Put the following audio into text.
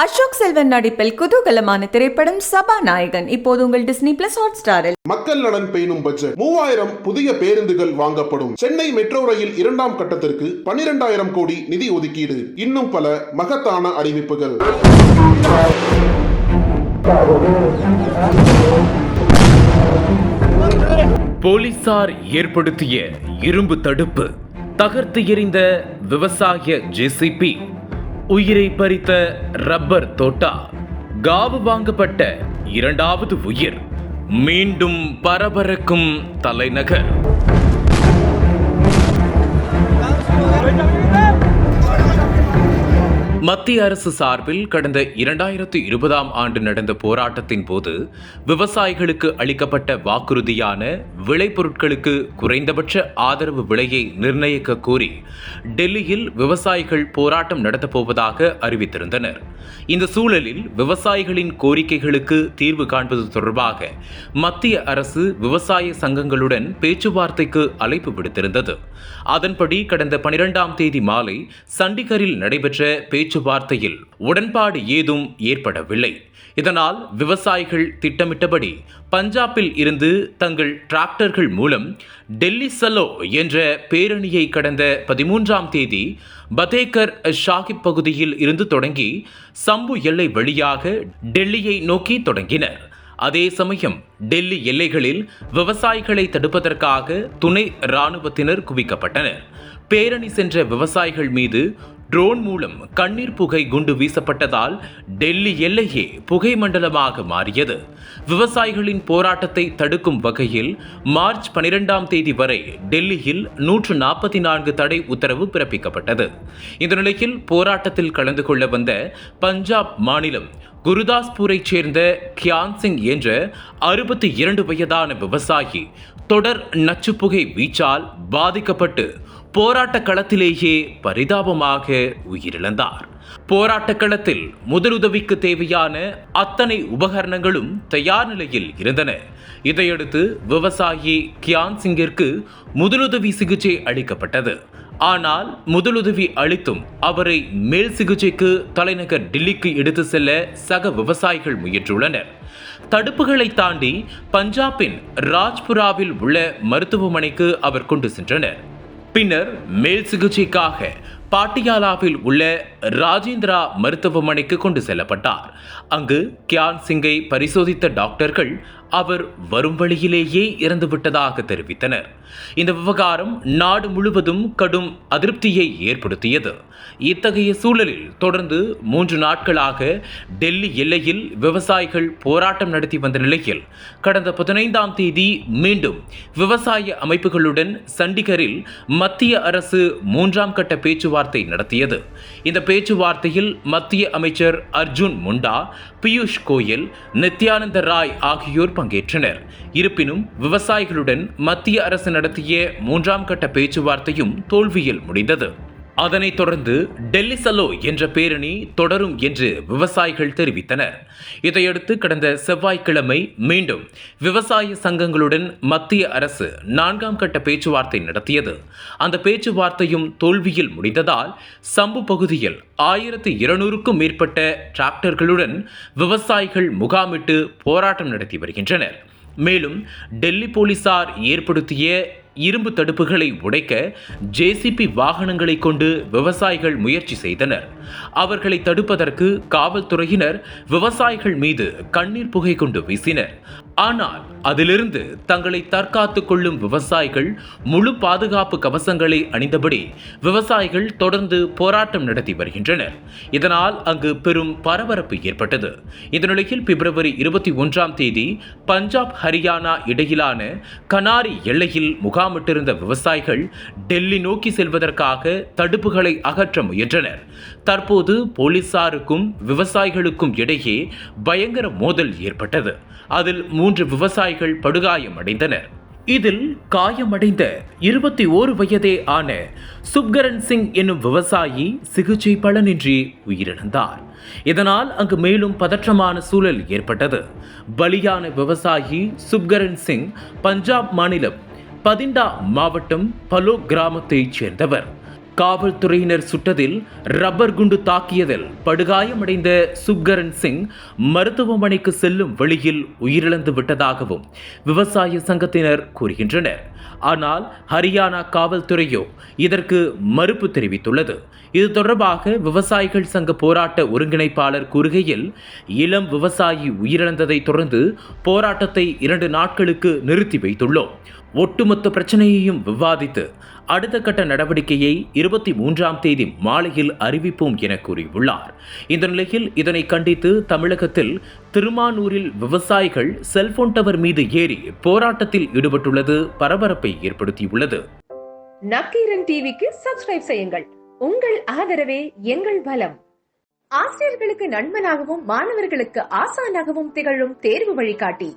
அசோக் செல்வன் நடிப்பில் குதூகலமான திரைப்படம் சபாநாயகன். இப்போது உங்கள் டிஸ்னி பிளஸ் ஹாட் ஸ்டாரில் மக்கள் நலன் பேணும் பட்ஜெட் மூவாயிரம் புதிய பேருந்துகள் வாங்கப்படும். சென்னை மெட்ரோ ரயில் இரண்டாம் கட்டத்திற்கு பன்னிரெண்டாயிரம் கோடி நிதி ஒதுக்கீடு. இன்னும் பல மகத்தான அறிவிப்புகள். போலீசார் ஏற்படுத்திய இரும்பு தடுப்பு தகர்த்து எறிந்த விவசாய ஜேசிபி. உயிரை பறித்த ரப்பர் தோட்டா. காவு வாங்கப்பட்ட இரண்டாவது உயிர். மீண்டும் பரபரக்கும் தலைநகர். மத்திய அரசு சார்பில் கடந்த இரண்டாயிரத்து இருபதாம் ஆண்டு நடந்த போராட்டத்தின் போது விவசாயிகளுக்கு அளிக்கப்பட்ட வாக்குறுதியான விளைபொருட்களுக்கு குறைந்தபட்ச ஆதரவு விலையை நிர்ணயிக்க கோரி டெல்லியில் விவசாயிகள் போராட்டம் நடத்தப்போவதாக அறிவித்திருந்தனர். இந்த சூழலில் விவசாயிகளின் கோரிக்கைகளுக்கு தீர்வு காண்பது தொடர்பாக மத்திய அரசு விவசாய சங்கங்களுடன் பேச்சுவார்த்தைக்கு அழைப்பு விடுத்திருந்தது. அதன்படி கடந்த பனிரெண்டாம் தேதி மாலை சண்டிகரில் நடைபெற்ற பேச்சு பேச்சுவார்த்தையில் உடன்பாடு ஏதும் ஏற்படவில்லை. இதனால் விவசாயிகள் திட்டமிட்டபடி பஞ்சாபில் இருந்து தங்கள் டிராக்டர்கள் மூலம் டெல்லி சலோ என்ற பேரணியை கடந்த பதிமூன்றாம் தேதி பதேகர் ஷாகிப் பகுதியில் இருந்து தொடங்கி சம்பு எல்லை வழியாக டெல்லியை நோக்கி தொடங்கினர். அதே சமயம் டெல்லி எல்லைகளில் விவசாயிகளை தடுப்பதற்காக துணை இராணுவத்தினர் குவிக்கப்பட்டனர். பேரணி சென்ற விவசாயிகள் மீது ட்ரோன் மூலம் கண்ணீர் புகை குண்டு வீசப்பட்டதால் டெல்லி எல்லையே புகை மண்டலமாக மாறியது. விவசாயிகளின் போராட்டத்தை தடுக்கும் வகையில் மார்ச் பனிரெண்டாம் தேதி வரை டெல்லியில் நூற்று நாற்பத்தி நான்கு தடை உத்தரவு பிறப்பிக்கப்பட்டது. இந்த நிலையில் போராட்டத்தில் கலந்து கொள்ள வந்த பஞ்சாப் மாநிலம் குருதாஸ்பூரைச் சேர்ந்த கியான் சிங் என்ற அறுபத்தி இரண்டு வயதான விவசாயி தொடர் நச்சுப்புகை வீச்சால் பாதிக்கப்பட்டு போராட்ட களத்திலேயே பரிதாபமாக உயிரிழந்தார். போராட்ட களத்தில் முதலுதவிக்கு தேவையான அத்தனை உபகரணங்களும் தயார் நிலையில் இருந்தன. இதையடுத்து விவசாயி கியான் சிங்கிற்கு முதலுதவி சிகிச்சை அளிக்கப்பட்டது. ஆனால் முதலுதவி அளித்தும் அவரை மேல் சிகிச்சைக்கு தலைநகர் டில்லிக்கு எடுத்து செல்ல சக விவசாயிகள் முயன்றுள்ளனர். தடுப்புகளை தாண்டி பஞ்சாபின் ராஜ்புராவில் உள்ள மருத்துவமனைக்கு அவர் கொண்டு சென்றனர். பின்னர் மேல் சிகிச்சைக்காக பாட்டியாலாவில் உள்ள ராஜேந்திரா மருத்துவமனைக்கு கொண்டு செல்லப்பட்டார். அங்கு கியான் சிங்கை பரிசோதித்த டாக்டர்கள் அவர் வரும் வழியிலேயே இறந்துவிட்டதாக தெரிவித்தனர். இந்த விவகாரம் நாடு முழுவதும் கடும் அதிருப்தியை ஏற்படுத்தியது. இத்தகைய சூழலில் தொடர்ந்து மூன்று நாட்களாக டெல்லி எல்லையில் விவசாயிகள் போராட்டம் நடத்தி வந்த நிலையில் கடந்த பதினைந்தாம் தேதி மீண்டும் விவசாய அமைப்புகளுடன் சண்டிகரில் மத்திய அரசு மூன்றாம் கட்ட பேச்சுவார்த்தை நடத்தியது. இந்த பேச்சுவார்த்தையில் மத்திய அமைச்சர் அர்ஜுன் முண்டா பியூஷ் கோயல் நித்யானந்த ராய் ஆகியோர் பங்கேற்றனர். இருப்பினும் விவசாயிகளுடன் மத்திய அரசு நடத்திய மூன்றாம் கட்ட பேச்சுவார்த்தையும் தோல்வியில் முடிந்தது. அதனைத் தொடர்ந்து டெல்லி சலோ என்ற பேரணி தொடரும் என்று விவசாயிகள் தெரிவித்தனர். இதையடுத்து கடந்த செவ்வாய்க்கிழமை மீண்டும் விவசாய சங்கங்களுடன் மத்திய அரசு நான்காம் கட்ட பேச்சுவார்த்தை நடத்தியது. அந்த பேச்சுவார்த்தையும் தோல்வியில் முடிந்ததால் சம்பு பகுதியில் ஆயிரத்து இருநூறுக்கும் மேற்பட்ட டிராக்டர்களுடன் விவசாயிகள் முகாமிட்டு போராட்டம் நடத்தி வருகின்றனர். மேலும் டெல்லி போலீசார் ஏற்படுத்திய இரும்பு தடுப்புகளை உடைக்க ஜேசிபி வாகனங்களை கொண்டு விவசாயிகள் முயற்சி செய்தனர். அவர்களை தடுப்பதற்கு காவல்துறையினர் விவசாயிகள் மீது கண்ணீர் புகை கொண்டு வீசினர். ஆனால் அதிலிருந்து தங்களை தற்காத்துக் கொள்ளும் விவசாயிகள் முழு பாதுகாப்பு கவசங்களை அணிந்தபடி விவசாயிகள் தொடர்ந்து போராட்டம் நடத்தி வருகின்றனர். இதனால் அங்கு பெரும் பரபரப்பு ஏற்பட்டது. இந்த நிலையில் பிப்ரவரி இருபத்தி ஒன்றாம் தேதி பஞ்சாப் ஹரியானா இடையிலான கனாரி எல்லையில் முகாமிட்டிருந்த விவசாயிகள் டெல்லி நோக்கி செல்வதற்காக தடுப்புகளை அகற்ற முயன்றனர். தற்போது போலீசாருக்கும் விவசாயிகளுக்கும் இடையே பயங்கர மோதல் ஏற்பட்டது. அதில் மூன்று விவசாயிகள் படுகாயம் அடைந்தனர் இதில் காயமடைந்த இருபத்தி ஓரு வயதே ஆன சுப்கரன் சிங் என்னும் விவசாயி சிகிச்சை பலனின்றி உயிரிழந்தார். இதனால் அங்கு மேலும் பதற்றமான சூழல் ஏற்பட்டது. பலியான விவசாயி சுப்கரன் சிங் பஞ்சாப் மாநிலம் பதிண்டா மாவட்டம் பலோ கிராமத்தைச் சேர்ந்தவர். காவல்துறையினர் சுட்டதில் ரப்பர் குண்டு தாக்கியதில் படுகாயமடைந்த சுக்கரன் சிங் மருத்துவமனைக்கு செல்லும் வழியில் உயிரிழந்து விட்டதாகவும் விவசாய சங்கத்தினர் கூறுகின்றனர். ஆனால் ஹரியானா காவல்துறையோ இதற்கு மறுப்பு தெரிவித்துள்ளது. இது தொடர்பாக விவசாயிகள் சங்க போராட்ட ஒருங்கிணைப்பாளர் கூறுகையில் இளம் விவசாயி உயிரிழந்ததை தொடர்ந்து போராட்டத்தை இரண்டு நாட்களுக்கு நிறுத்தி வைத்துள்ளோம். ஒட்டுமொத்த பிரச்சனையையும் விவாதித்து அடுத்த கட்ட நடவடிக்கையை இருபத்தி மூன்றாம் தேதி மாலையில் அறிவிப்போம் என கூறியுள்ளார். இந்த நிலையில் இதனை கண்டித்து தமிழகத்தில் திருமானூரில் விவசாயிகள் செல்போன் டவர் மீது ஏறி போராட்டத்தில் ஈடுபட்டுள்ளது பரபரப்பை ஏற்படுத்தியுள்ளது. நக்கீரன் டிவிக்கு சப்ஸ்கிரைப் செய்யுங்கள். உங்கள் ஆதரவே எங்கள் பலம். ஆசிரியர்களுக்கு நண்பனாகவும் மாணவர்களுக்கு ஆசானாகவும் திகழும் தேர்வு வழிகாட்டி.